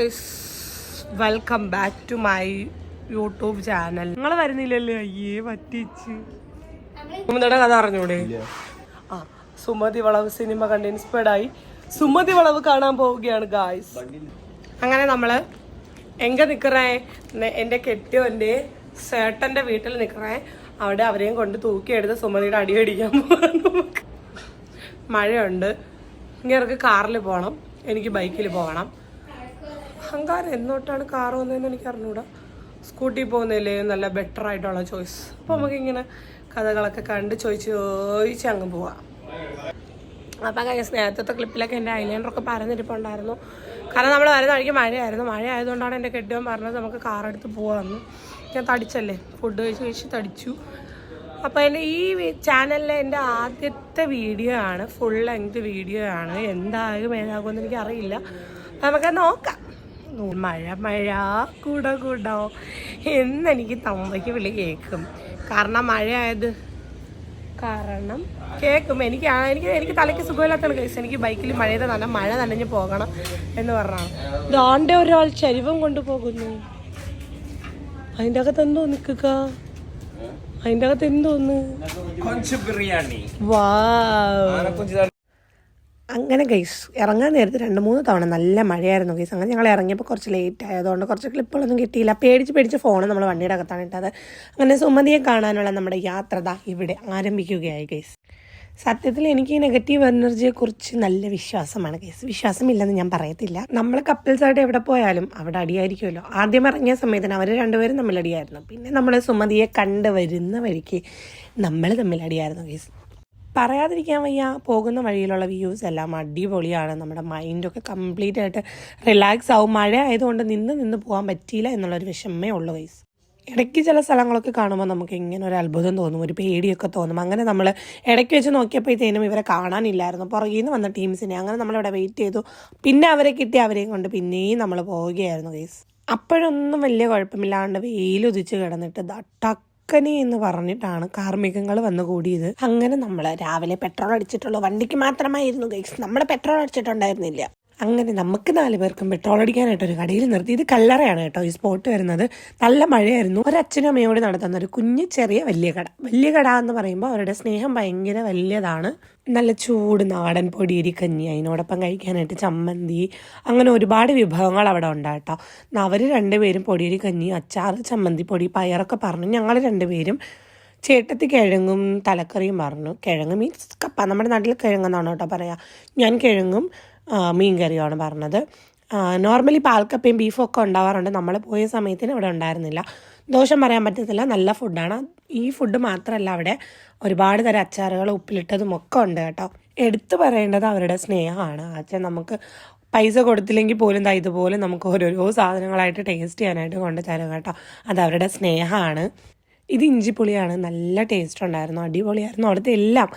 Guys welcome back to my YouTube channel നിങ്ങൾ വരുന്നില്ലല്ലേ അയ്യേ പറ്റിച്ച്. സുമതിയുടെ കഥ അറിഞ്ഞൂടെ? ആ സുമതി വളവ് സിനിമ കണ്ട് ഇൻസ്പയർഡ് ആയി. സുമതി വളവ് കാണാൻ പോവുകയാണ് ഗായ്സ് അങ്ങനെ നമ്മൾ എങ്ക നിക്കറേ എന്റെ കെട്ടിയോന്റെ സേട്ടന്റെ വീട്ടിൽ നിക്കറേ അവിടെ അവരെയും കൊണ്ട് തൂക്കിയെടുത്ത് സുമതിയുടെ അടി അടിക്കാൻ പോകാൻ മഴയുണ്ട്. ഇങ്ങനെ കാറിൽ പോകണം എനിക്ക് ബൈക്കിൽ പോകണം. അഹങ്കാരം എന്നോട്ടാണ് കാർ വന്നതെന്ന് എനിക്ക് അറിഞ്ഞൂടാ. സ്കൂട്ടി പോകുന്നതിലേ നല്ല ബെറ്റർ ആയിട്ടുള്ള ചോയ്സ് അപ്പോൾ നമുക്കിങ്ങനെ കഥകളൊക്കെ കണ്ട് ചോദിച്ച് ചോദിച്ച് അങ്ങ് പോവാം. അപ്പം കഴിഞ്ഞ സ്നേഹത്തെ ക്ലിപ്പിലൊക്കെ എന്റെ ഐലൈനറൊക്കെ പരന്നിരിപ്പുണ്ടായിരുന്നു. കാരണം നമ്മൾ വരുന്ന വഴിക്ക് മഴയായിരുന്നു. മഴ ആയതുകൊണ്ടാണ് എന്റെ കെട്ടിയവൻ പറഞ്ഞത് നമുക്ക് കാറെടുത്ത് പോകാമെന്ന് ഞാൻ തടിച്ചല്ലേ? ഫുഡ് കഴിച്ച് കഴിച്ച് തടിച്ചു. അപ്പോൾ എന്റെ ഈ ചാനലിലെ എന്റെ ആദ്യത്തെ വീഡിയോ ആണ് ഫുൾ ലെങ്ത് വീഡിയോ ആണ്. എന്താകും ഏതാകുമെന്ന് എനിക്കറിയില്ല. നമുക്ക് നോക്കാം. മഴ മഴ കൂട കൂടോ എന്നെനിക്ക് തമ്മയ്ക്ക് വിളി കേൾക്കും. കാരണം മഴയായത് കാരണം കേൾക്കും. എനിക്ക് എനിക്ക് എനിക്ക് തലയ്ക്ക് സുഖമില്ലാത്താണ് കേസ് എനിക്ക് ബൈക്കിൽ മഴയത് നല്ല മഴ നനഞ്ഞ് പോകണം എന്ന് പറഞ്ഞാണ് ദാണ്ടെ ഒരാൾ ചരിവം കൊണ്ടുപോകുന്നു. അതിന്റെ അകത്ത് എന്തോ നിൽക്കുക? അതിന്റെ അകത്ത് എന്തോന്ന് കൊഞ്ച് ബിരിയാണി. വാ. അങ്ങനെ ഗൈസ് ഇറങ്ങാൻ നേരത്ത് രണ്ട് മൂന്ന് തവണ നല്ല മഴയായിരുന്നു ഗൈസ് അങ്ങനെ ഞങ്ങൾ ഇറങ്ങിയപ്പോൾ കുറച്ച് ലേറ്റ് ആയതുകൊണ്ട് കുറച്ച് ക്ലിപ്പുകളൊന്നും കിട്ടിയില്ല. പേടിച്ച് പേടിച്ച് ഫോൺ നമ്മൾ വണ്ടിയുടെ അകത്താണ് ഇട്ടത്. അങ്ങനെ സുമതിയെ കാണാനുള്ള നമ്മുടെ യാത്ര ഇവിടെ ആരംഭിക്കുകയായി ഗൈസ് സത്യത്തിൽ എനിക്ക് ഈ നെഗറ്റീവ് എനർജിയെക്കുറിച്ച് നല്ല വിശ്വാസമാണ് കേസ് വിശ്വാസമില്ലെന്ന് ഞാൻ പറയത്തില്ല. നമ്മൾ കപ്പിൾസായിട്ട് എവിടെ പോയാലും അവിടെ അടിയായിരിക്കുമല്ലോ. ആദ്യം ഇറങ്ങിയ സമയത്തിന് അവർ രണ്ടുപേരും തമ്മിലടിയായിരുന്നു പിന്നെ നമ്മൾ സുമതിയെ കണ്ടുവരുന്ന വഴിക്ക് നമ്മൾ തമ്മിലടിയായിരുന്നു കേസ് പറയാതിരിക്കാൻ വയ്യ. പോകുന്ന വഴിയിലുള്ള വ്യൂസ് എല്ലാം അടിപൊളിയാണ്. നമ്മുടെ മൈൻഡൊക്കെ കംപ്ലീറ്റ് ആയിട്ട് റിലാക്സ് ആവും. മഴ ആയതുകൊണ്ട് നിന്ന് നിന്ന് പോകാൻ പറ്റിയില്ല എന്നുള്ളൊരു വിഷമേ ഉള്ളൂ ഗൈസ് ഇടയ്ക്ക് ചില സ്ഥലങ്ങളൊക്കെ കാണുമ്പോൾ നമുക്ക് ഇങ്ങനെ ഒരു അത്ഭുതം തോന്നും. ഒരു പേടിയൊക്കെ തോന്നും. അങ്ങനെ നമ്മൾ ഇടയ്ക്ക് വെച്ച് നോക്കിയപ്പോഴത്തേനും ഇവരെ കാണാനില്ലായിരുന്നു. പുറകിൽ നിന്ന് വന്ന ടീംസിനെ അങ്ങനെ നമ്മളിവിടെ വെയിറ്റ് ചെയ്തു. പിന്നെ അവരെ കിട്ടി അവരെയും കൊണ്ട് പിന്നെയും നമ്മൾ പോവുകയായിരുന്നു ഗൈസ് അപ്പോഴൊന്നും വലിയ കുഴപ്പമില്ലാണ്ട് വെയിലുദിച്ച് കിടന്നിട്ട് ദട്ടക്കനി എന്ന് പറഞ്ഞിട്ടാണ് കാർമ്മികങ്ങൾ വന്നു കൂടിയത്. അങ്ങനെ നമ്മൾ രാവിലെ പെട്രോൾ അടിച്ചിട്ടുള്ള വണ്ടിക്ക് മാത്രമായിരുന്നു ഗൈസ് നമ്മൾ പെട്രോൾ അടിച്ചിട്ടുണ്ടായിരുന്നില്ല. അങ്ങനെ നമുക്ക് നാല് പേർക്കും പെട്രോൾ അടിക്കാനായിട്ട് ഒരു കടയിൽ നിർത്തി. ഇത് കല്ലറയാണ് കേട്ടോ. ഈ സ്പോട്ട് വരുന്നത്. നല്ല മഴയായിരുന്നു. ഒരു അച്ഛനും കൂടി നടത്തുന്ന ഒരു കുഞ്ഞു ചെറിയ വലിയ കട. വലിയ കട എന്ന് പറയുമ്പോൾ അവരുടെ സ്നേഹം ഭയങ്കര വലിയതാണ്. നല്ല ചൂട് നാടൻ പൊടിയരി കഞ്ഞി അതിനോടൊപ്പം കഴിക്കാനായിട്ട് ചമ്മന്തി അങ്ങനെ ഒരുപാട് വിഭവങ്ങൾ അവിടെ ഉണ്ടാട്ടോ അവർ രണ്ടുപേരും പൊടിയരി കഞ്ഞി അച്ചാർ ചമ്മന്തി പൊടി പയറൊക്കെ പറഞ്ഞു. ഞങ്ങൾ രണ്ടുപേരും ചേട്ടത്തി കിഴങ്ങും തലക്കറിയും പറഞ്ഞു. കിഴങ്ങ് മീൻസ് കപ്പ. നമ്മുടെ നാട്ടിൽ കിഴങ്ങെന്നാണ് കേട്ടോ പറയാ. ഞാൻ കിഴങ്ങും മീൻ കറിയുമാണ് പറഞ്ഞത്. നോർമലി പാൽക്കപ്പയും ബീഫും ഒക്കെ ഉണ്ടാവാറുണ്ട്. നമ്മൾ പോയ സമയത്തിന് ഇവിടെ ഉണ്ടായിരുന്നില്ല. ദോഷം പറയാൻ പറ്റത്തില്ല. നല്ല ഫുഡാണ് ഈ ഫുഡ് മാത്രമല്ല അവിടെ ഒരുപാട് തരം അച്ചാറുകൾ ഉപ്പിലിട്ടതും ഒക്കെ ഉണ്ട് കേട്ടോ. എടുത്തു പറയേണ്ടത് അവരുടെ സ്നേഹമാണ്. അച്ഛൻ നമുക്ക് പൈസ കൊടുത്തില്ലെങ്കിൽ പോലും ദാ ഇതുപോലെ നമുക്ക് ഓരോരോ സാധനങ്ങളായിട്ട് ടേസ്റ്റ് ചെയ്യാനായിട്ട് കൊണ്ട് തരും കേട്ടോ. അത് അവരുടെ സ്നേഹമാണ്. ഇത് ഇഞ്ചിപ്പുളിയാണ് നല്ല ടേസ്റ്റ് ഉണ്ടായിരുന്നു. അടിപൊളിയായിരുന്നു. അവിടുത്തെ എല്ലാം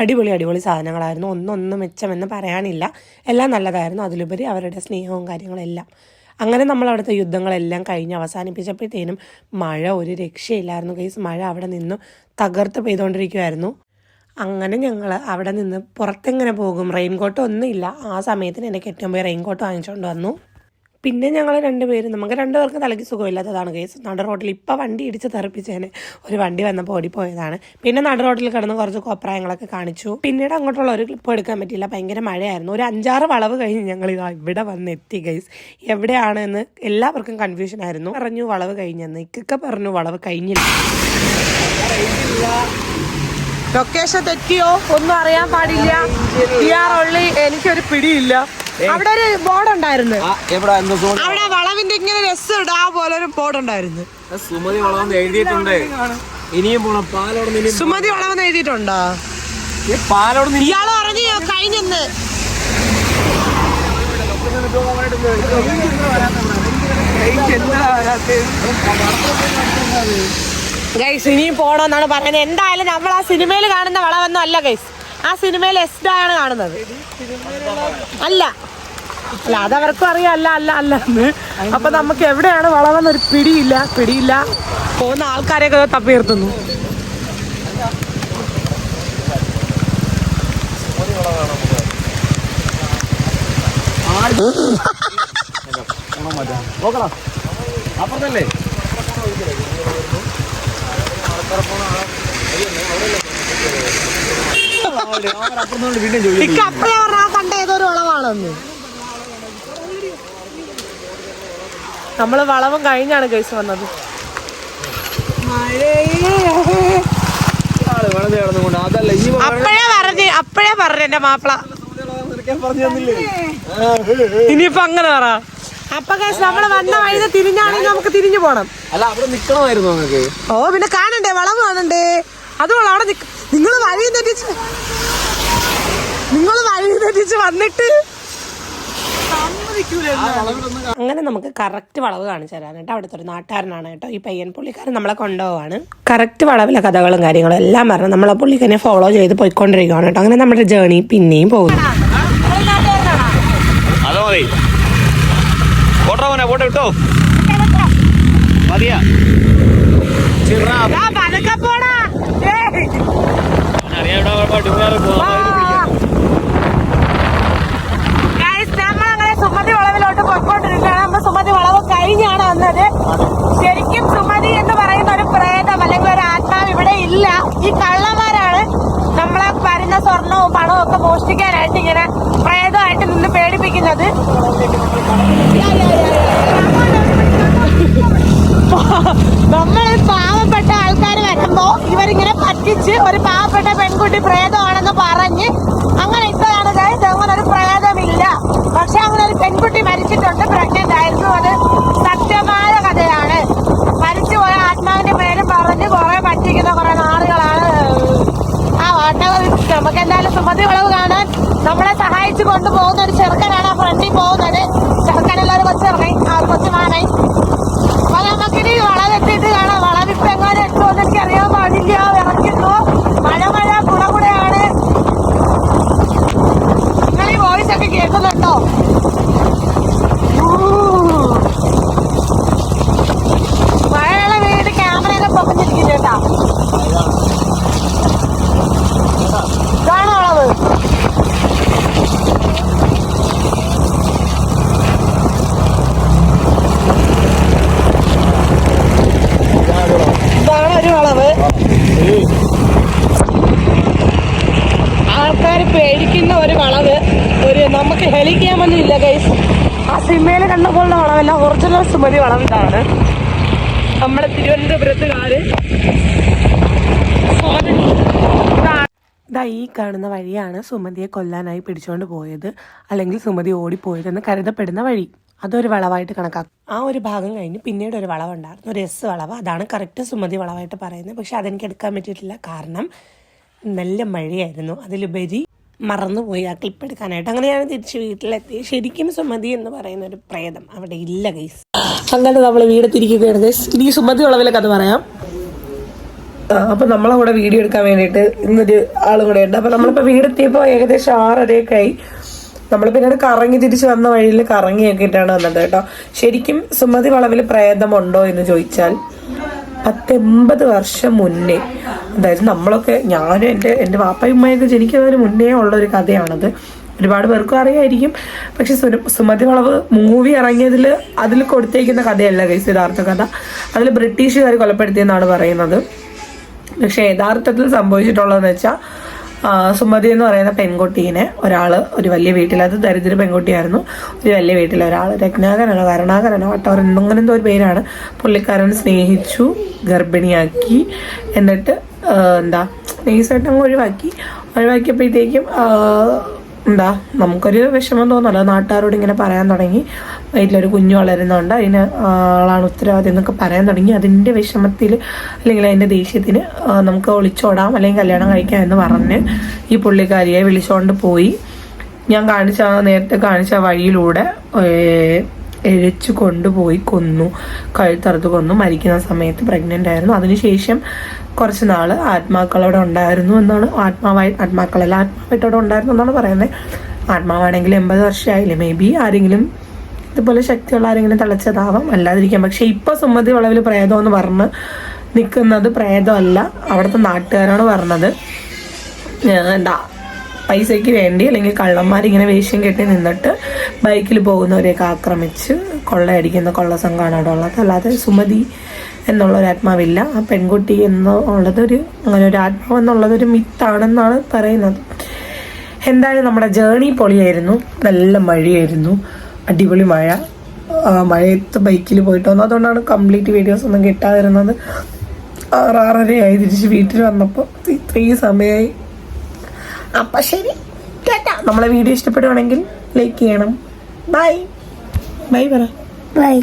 അടിപൊളി അടിപൊളി സാധനങ്ങളായിരുന്നു. ഒന്നൊന്നും മെച്ചമെന്ന് പറയാനില്ല. എല്ലാം നല്ലതായിരുന്നു. അതിലുപരി അവരുടെ സ്നേഹവും കാര്യങ്ങളെല്ലാം അങ്ങനെ നമ്മൾ അവിടുത്തെ യുദ്ധങ്ങളെല്ലാം കഴിഞ്ഞ് അവസാനിപ്പിച്ചപ്പോഴത്തേനും മഴ ഒരു രക്ഷയില്ലായിരുന്നു. കേസ് മഴ അവിടെ നിന്നും തകർത്ത് പെയ്തുകൊണ്ടിരിക്കുമായിരുന്നു അങ്ങനെ ഞങ്ങൾ അവിടെ നിന്ന് പുറത്തെങ്ങനെ പോകും? റെയിൻകോട്ട് ഒന്നുമില്ല. ആ സമയത്തിന് എന്റെ കെട്ടിയാൻ പോയി റെയിൻകോട്ട് വാങ്ങിച്ചുകൊണ്ട് വന്നു. പിന്നെ ഞങ്ങൾ രണ്ടുപേരും നമുക്ക് രണ്ടുപേർക്കും തലയ്ക്ക് സുഖമില്ലാത്തതാണ് കേസ്. നട റോഡിൽ ഇപ്പം വണ്ടി ഇടിച്ച് തെറിപ്പിച്ചേനെ ഒരു വണ്ടി വന്നപ്പോൾ ഓടിപ്പോയതാണ്. പിന്നെ നട റോഡിൽ കിടന്ന് കുറച്ച് കോപ്രായങ്ങളൊക്കെ കാണിച്ചു. പിന്നീട് അങ്ങോട്ടുള്ള ഒരു ക്ലിപ്പ് എടുക്കാൻ പറ്റിയില്ല. ഭയങ്കര മഴയായിരുന്നു. ഒരു അഞ്ചാറ് വളവ് കഴിഞ്ഞ് ഞങ്ങൾ ഇതാ ഇവിടെ വന്ന് എത്തി ഗൈസ് എവിടെയാണെന്ന് എല്ലാവർക്കും കൺഫ്യൂഷൻ ആയിരുന്നു. പറഞ്ഞു വളവ് കഴിഞ്ഞെന്ന്. ഇക്കൊക്കെ പറഞ്ഞു വളവ് കഴിഞ്ഞില്ല. ലൊക്കേഷൻ തെറ്റിയോ? ഒന്നും അറിയാൻ പാടില്ല. എനിക്കൊരു പിടിയില്ല. അവിടെ ഒരു ബോർഡ് ഉണ്ടായിരുന്നു. അവിടെ വളവിന്റെ ഇങ്ങനെ രസം ഇടാ പോലെ ഒരു ബോർഡ് ഉണ്ടായിരുന്നു. സുമതി വളവെന്ന് എഴുതിയിട്ടുണ്ട്. ഇനിയും പോണം. പാലോട് സുമതി വളവെന്ന് എഴുതിയിട്ടുണ്ടോ? ഈ പാലോട് ഇയാൾ പറഞ്ഞു കഴിഞ്ഞെന്ന്. ഗൈസ് ഇനിയും പോണോന്നാണ് പറയുന്നത്. എന്തായാലും നമ്മൾ ആ സിനിമയിൽ കാണുന്ന വളവൊന്നും അല്ല ഗൈസ് ആ സിനിമയിൽ എസ്ഡ് കാണുന്നത്. അല്ല. അല്ല അതവർക്കും അറിയാം. അല്ല അല്ല അല്ല എന്ന്. അപ്പൊ നമുക്ക് എവിടെയാണ് വളവെന്നൊരു പിടിയില്ല പിടിയില്ല. പോകുന്ന ആൾക്കാരെയൊക്കെ തപ്പി നിർത്തുന്നു. നോക്കടാ അപ്പുറത്തല്ലേ അപ്പഴേ പറഞ്ഞ കണ്ട ഏതൊരു വളവാണെന്ന് നമ്മൾ വളവും കഴിഞ്ഞാണ് കേസ് വന്നത്. അപ്പഴേ പറഞ്ഞു അപ്പഴേ പറഞ്ഞു എന്റെ മാപ്പിള. ഇനിയിപ്പൊ അങ്ങനെ പറ. അപ്പൊ കേസ് നമ്മൾ വന്ന വഴി തിരിഞ്ഞാണെങ്കിൽ നമുക്ക് തിരിഞ്ഞു പോണം. അല്ല അവിടെ നിക്കണമായിരുന്നു നിങ്ങൾക്ക് ഓ പിന്നെ കാണണ്ടേ? വളവ് കാണണ്ടേ? അതുകൊണ്ട് അവിടെ നിങ്ങൾ വഴി തെറ്റിച്ച് നിങ്ങൾ വഴി തെറ്റിച്ച് വന്നിട്ട് അങ്ങനെ നമുക്ക് കറക്റ്റ് വളവ് കാണിച്ചു തരാൻ കേട്ടോ. അവിടുത്തെ ഒരു നാട്ടുകാരനാണ് കേട്ടോ. ഈ പയ്യൻ പുള്ളിക്കാരൻ നമ്മളെ കൊണ്ടുപോവാണ്. കറക്റ്റ് വളവിലെ കഥകളും കാര്യങ്ങളും എല്ലാം പറഞ്ഞ് നമ്മളെ പുള്ളിക്കാരനെ ഫോളോ ചെയ്ത് പോയിക്കൊണ്ടിരിക്കുകയാണ് കേട്ടോ. അങ്ങനെ നമ്മുടെ ജേണി പിന്നെയും പോകുന്നു. മതിയാ ചിറാ അറിയാം ഇവിടെ പട്ടിമാരെ നമ്മളങ്ങനെ സുമതി വളവിലോട്ട് പൊയ്ക്കൊണ്ടിരിക്കുകയാണ്. നമ്മൾ സുമതി വളവ് കഴിഞ്ഞാണ് വന്നത്. ശരിക്കും സുമതി എന്ന് പറയുന്ന ഒരു പ്രേതം അല്ലെങ്കിൽ ഒരു ആത്മാവ് ഇവിടെ ഇല്ല. ഈ കള്ളന്മാരാണ് നമ്മളെ വരുന്ന സ്വർണവും പണവും ഒക്കെ മോഷ്ടിക്കാനായിട്ട് ഇങ്ങനെ പ്രേതമായിട്ട് നിന്ന് പേടിപ്പിക്കുന്നത്. നമ്മൾ പാവപ്പെട്ട ആൾക്കാർ വരുമ്പോ ഇവരിങ്ങനെ പറ്റിച്ച് ഒരു പാവപ്പെട്ട പെൺകുട്ടി പ്രേതമാണെന്ന് പറഞ്ഞ് അങ്ങനെ ഇട്ടതാണ്. അങ്ങനെ ഒരു പ്രേതമില്ല. പക്ഷെ അങ്ങനെ ഒരു പെൺകുട്ടി മരിച്ചിട്ടുണ്ട്. പ്രഗ്നന്റ് ആയിരുന്നു. അത് സത്യമായ കഥയാണ്. മരിച്ചുപോയ ആത്മാവിന്റെ പേര് പറഞ്ഞ് കുറെ പറ്റിക്കുന്ന കുറെ നാളുകളാണ്. ആ വാട്ടകൾ നമുക്ക് എന്തായാലും സുമതി വളവ് കാണാൻ നമ്മളെ സഹായിച്ചു കൊണ്ടുപോകുന്ന ഒരു ചെറുക്കനാണ് ആ ഫ്രണ്ടിൽ പോകുന്നത്. ചെറുക്കനുള്ള ഒരു കൊച്ചിറങ്ങി ആ കൊച്ചുമാനായി അപ്പൊ നമുക്കിനി വളവെത്തിയിട്ട് കാണാം വളവിപ്പ് എങ്ങനെ എത്തുമെന്ന് എനിക്ക് അറിയാൻ പാടില്ല ഇറക്കുന്നു മഴ മഴ കുട കുടയാണ് നിങ്ങൾ ഈ വോയിസ് ഒക്കെ കേൾക്കുന്നുണ്ടോ ഊ. മഴയുള്ള വീട് ക്യാമറയൊക്കെ പൊക്കിച്ചിരിക്കുന്നുണ്ടാ ഇതാണോ അളവ് ഇതാണ് ഒരു വളവ് ആൾക്കാർ പേടിക്കുന്ന ഒരു വളവ് ഒരു നമുക്ക് ഹെലിക്കാമൊന്നും ഇല്ല ഗൈസ് ആ സിനിമയിൽ കണ്ട പോലുള്ള വളമല്ല ഒറിജിനൽ സുമതി വളവ് ഇതാണ് നമ്മുടെ തിരുവനന്തപുരത്തുകാര്. ഇതാ ഈ കാണുന്ന വഴിയാണ് സുമതിയെ കൊല്ലാനായി പിടിച്ചുകൊണ്ട് പോയത് അല്ലെങ്കിൽ സുമതി ഓടിപ്പോയതെന്ന് കരുതപ്പെടുന്ന വഴി. അതൊരു വളവായിട്ട് കണക്കാക്കും. ആ ഒരു ഭാഗം കഴിഞ്ഞ് പിന്നീട് ഒരു വളവുണ്ടായിരുന്നു ഒരു എസ് വളവ്. അതാണ് കറക്റ്റ് സുമതി വളവായിട്ട് പറയുന്നത്. പക്ഷെ അതെനിക്ക് എടുക്കാൻ പറ്റിയിട്ടില്ല. കാരണം നല്ല മഴയായിരുന്നു. അതിലുപരി മറന്നുപോയി ആ ക്ലിപ്പ് എടുക്കാനായിട്ട് അങ്ങനെയാണ് തിരിച്ച് വീട്ടിലെത്തി. ശരിക്കും സുമതി എന്ന് പറയുന്ന ഒരു പ്രേതം അവിടെ ഇല്ല ഗൈസ് അങ്ങനെ നമ്മൾ വീട് തിരിക്കുകയാണ് ഗൈസ് ഇനി സുമതി ഉള്ളവരൊക്കെ അത് പറയാം. അപ്പൊ നമ്മളെ കൂടെ വീഡിയോ എടുക്കാൻ വേണ്ടിയിട്ട് ഇന്നൊരു ആളും കൂടെ ഉണ്ട്. അപ്പൊ നമ്മളിപ്പോ വീടെത്തിയപ്പോ ഏകദേശം ആറരയൊക്കെ ആയി നമ്മൾ പിന്നീട് കറങ്ങി തിരിച്ച് വന്ന വഴിയിൽ കറങ്ങിയൊക്കെ ഇട്ടാണ് വന്നത് കേട്ടോ. ശരിക്കും സുമതി വളവിൽ പ്രേതമുണ്ടോ എന്ന് ചോദിച്ചാൽ പത്തെൺപത് വർഷം മുന്നേ. അതായത് നമ്മളൊക്കെ ഞാനും എന്റെ എന്റെ വാപ്പയും ഉമ്മയൊക്കെ ജനിക്കുന്നതിന് മുന്നേ ഉള്ള ഒരു കഥയാണത്. ഒരുപാട് പേർക്കും അറിയായിരിക്കും. പക്ഷെ സുമതി വളവ് മൂവി ഇറങ്ങിയതിൽ അതിൽ കൊടുത്തേക്കുന്ന കഥയല്ല കേസ് യഥാർത്ഥ കഥ. അതിൽ ബ്രിട്ടീഷുകാർ കൊലപ്പെടുത്തിയെന്നാണ് പറയുന്നത്. പക്ഷെ യഥാർത്ഥത്തിൽ സംഭവിച്ചിട്ടുള്ളതെന്ന് വെച്ചാൽ സുമതി എന്ന് പറയുന്ന പെൺകുട്ടീനെ ഒരാൾ ഒരു വലിയ വീട്ടിൽ അത് ദരിദ്ര പെൺകുട്ടിയായിരുന്നു ഒരു വലിയ വീട്ടിൽ ഒരാൾ രത്നാകരനോ കരുണാകരനോ വട്ടവർ എന്തെങ്കിലും എന്തോ ഒരു പേരാണ്. പുള്ളിക്കാരൻ സ്നേഹിച്ചു ഗർഭിണിയാക്കി എന്നിട്ട് എന്താ അങ്ങ് ഒഴിവാക്കി. ഒഴിവാക്കിയപ്പോഴത്തേക്കും എന്താ നമുക്കൊരു വിഷമം തോന്നല്ലോ നാട്ടുകാരോട് ഇങ്ങനെ പറയാൻ തുടങ്ങി. വീട്ടിലൊരു കുഞ്ഞു വളരുന്നുണ്ട് അതിന് ആളാണ് ഉത്തരവാദി എന്നൊക്കെ പറയാൻ തുടങ്ങി. അതിന്റെ വിഷമത്തിൽ അല്ലെങ്കിൽ അതിന്റെ ദേഷ്യത്തിന് നമുക്ക് ഒളിച്ചോടാം അല്ലെങ്കിൽ കല്യാണം കഴിക്കാം എന്ന് പറഞ്ഞ് ഈ പുള്ളിക്കാരിയെ വിളിച്ചോണ്ട് പോയി. ഞാൻ കാണിച്ച നേരത്തെ കാണിച്ച വഴിയിലൂടെ എഴച്ചു കൊണ്ടുപോയി കൊന്നു. കഴുത്തറുത്ത് കൊന്നു. മരിക്കുന്ന സമയത്ത് പ്രഗ്നന്റ് ആയിരുന്നു. അതിനുശേഷം കുറച്ച് നാൾ ആത്മാക്കളോടെ ഉണ്ടായിരുന്നു എന്നാണ് ആത്മാവായി ആത്മാക്കളല്ല ആത്മാവായിട്ടോടെ ഉണ്ടായിരുന്നു എന്നാണ് പറയുന്നത് ആത്മാവാണെങ്കിൽ എൺപത് വർഷമായില്ലേ? മേ ബി ആരെങ്കിലും ഇതുപോലെ ശക്തിയുള്ള ആരെങ്കിലും തളച്ചതാവാം. അല്ലാതിരിക്കാം. പക്ഷെ ഇപ്പൊ സുമതി വളവിൽ പ്രേതം എന്ന് പറഞ്ഞ് നിൽക്കുന്നത് പ്രേതമല്ല. അവിടുത്തെ നാട്ടുകാരാണ് പറഞ്ഞത്. എന്താ പൈസയ്ക്ക് വേണ്ടി അല്ലെങ്കിൽ കള്ളന്മാരിങ്ങനെ വേഷ്യം കെട്ടി നിന്നിട്ട് ബൈക്കിൽ പോകുന്നവരെയൊക്കെ ആക്രമിച്ച് കൊള്ളയടിക്കുന്ന കൊള്ളസംഘമാണ് അവിടെ ഉള്ളത്. അല്ലാതെ സുമതി എന്നുള്ള ഒരു ആത്മാവില്ല. ആ പെൺകുട്ടി എന്നുള്ളതൊരു അങ്ങനെ ഒരു ആത്മാവ് എന്നുള്ളതൊരു മിത്താണെന്നാണ് പറയുന്നത്. എന്തായാലും നമ്മുടെ ജേണി പൊളിയായിരുന്നു. നല്ല മഴയായിരുന്നു. അടിപൊളി മഴ. മഴയത്ത് ബൈക്കിൽ പോയിട്ട് വന്നു. അതുകൊണ്ടാണ് കംപ്ലീറ്റ് വീഡിയോസ് ഒന്നും കിട്ടാതിരുന്നത്. ആറാറരയായി തിരിച്ച് വീട്ടിൽ വന്നപ്പോൾ ഇത്രയും സമയമായി. അപ്പം ശരി. കേട്ടാ. നമ്മളെ വീഡിയോ ഇഷ്ടപ്പെടുവാണെങ്കിൽ ലൈക്ക് ചെയ്യണം. ബൈ ബൈ പറ. ബൈ